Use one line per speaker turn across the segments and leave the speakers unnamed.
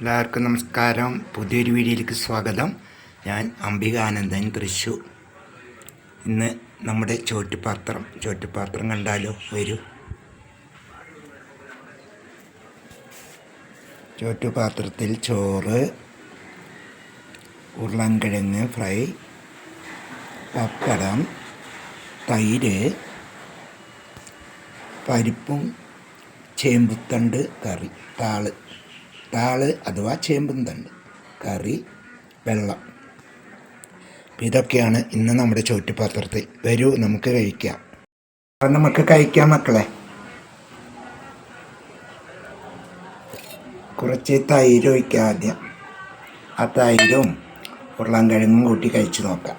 എല്ലാവർക്കും നമസ്കാരം. പുതിയൊരു വീഡിയോയിലേക്ക് സ്വാഗതം. ഞാൻ അംബികാനന്ദൻ തൃശ്ശൂർ. ഇന്ന് നമ്മുടെ ചോറ്റുപാത്രം. ചോറ്റുപാത്രം കണ്ടാലോ? വരൂ. ചോറ്റുപാത്രത്തിൽ ചോറ് ഉരുളൻകിഴങ്ങ് ഫ്രൈ പപ്പടം തൈര് പരിപ്പും ചേമ്പുത്തണ്ട് കറി താൾ. താൾ അഥവാ ചേമ്പും തണ്ട് കറി വെള്ളം. അപ്പം ഇതൊക്കെയാണ് ഇന്ന് നമ്മുടെ ചോറ്റുപാത്രത്തിൽ. വരൂ നമുക്ക് കഴിക്കാം. അപ്പം നമുക്ക് കഴിക്കാം മക്കളെ. കുറച്ച് തൈര് ഒഴിക്കാം ആദ്യം. ആ തൈരും ഉരുളൻകിഴങ്ങും കൂട്ടി കഴിച്ചു നോക്കാം.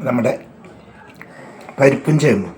നമ്മുടെ പരിപ്പും ചേമ്പും.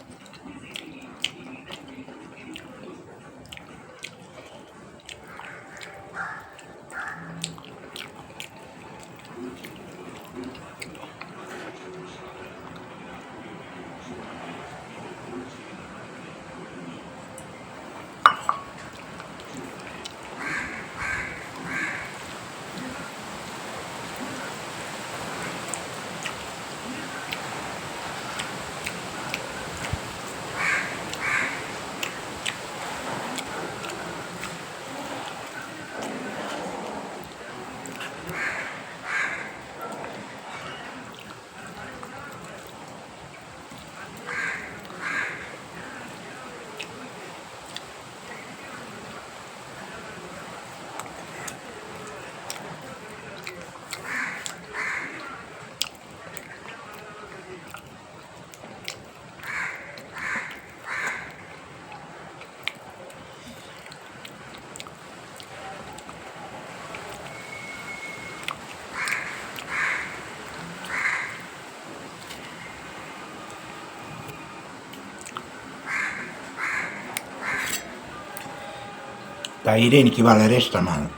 തൈര് എനിക്ക് വളരെ ഇഷ്ടമാണ്.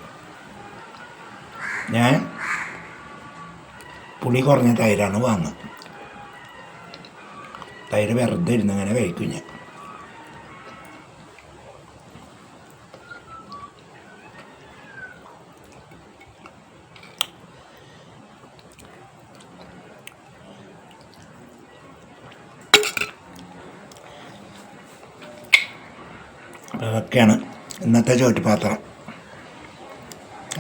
ഞാൻ പുളി കുറഞ്ഞ തൈരാണ് വാങ്ങുന്നത്. തൈര് വെറുതെ ഇരുന്ന് അങ്ങനെ കഴിക്കും ഞാൻ. അതൊക്കെയാണ് ഇന്നത്തെ ചോറ്റുപാത്രം.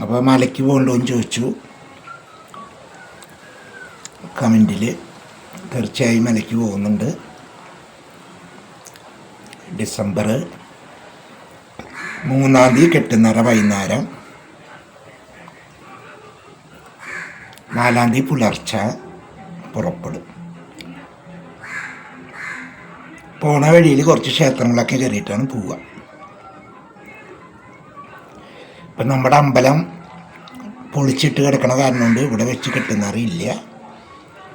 അപ്പോൾ മലയ്ക്ക് പോകണ്ടോ എന്ന് ചോദിച്ചു. കമന്റിൽ തീർച്ചയായും മലയ്ക്ക് പോകുന്നുണ്ട്. ഡിസംബർ മൂന്നാം തീയതി കെട്ടുന്നറ വൈകുന്നേരം. നാലാം തീയതി പുലർച്ച പുറപ്പെടും. പോണ വഴിയിൽ കുറച്ച് ക്ഷേത്രങ്ങളൊക്കെ കയറിയിട്ടാണ് പോവുക. ഇപ്പം നമ്മുടെ അമ്പലം പൊളിച്ചിട്ട് കിടക്കണ കാരണം കൊണ്ട് ഇവിടെ വെച്ച് കെട്ടുന്നറിയില്ല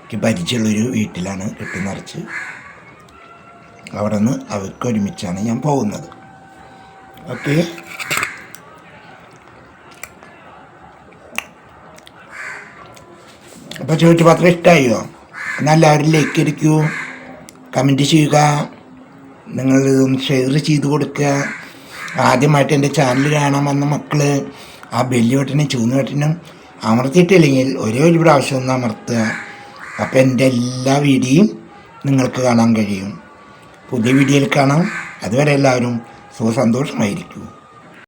എനിക്ക് പരിചയമുള്ളൊരു വീട്ടിലാണ് കെട്ടുന്നറച്ച് അവിടെ നിന്ന് അവർക്ക് ഒരുമിച്ചാണ് ഞാൻ പോകുന്നത്. ഓക്കെ. അപ്പോൾ ചോദിച്ചപാത്രം ഇഷ്ടമായോ എന്നാൽ എല്ലാവരും ലൈക്ക് അടിക്കൂ. കമന്റ് ചെയ്യുക. നിങ്ങളിതൊന്ന് ഷെയർ ചെയ്ത് കൊടുക്കുക. ആദ്യമായിട്ട് എന്റെ ചാനൽ കാണാൻ വന്ന മക്കൾ ആ ബെല്ലി ബട്ടനും ചൂന്ന് ബട്ടനും അമർത്തിയിട്ടില്ലെങ്കിൽ ഒരേ ഒരു പ്രാവശ്യം ഒന്ന് അമർത്തുക. അപ്പോൾ എന്റെ എല്ലാ വീഡിയോയും നിങ്ങൾക്ക് കാണാൻ കഴിയും. പുതിയ വീഡിയോയിൽ കാണാം. അതുവരെ എല്ലാവരും സുഖസന്തോഷമായിരിക്കും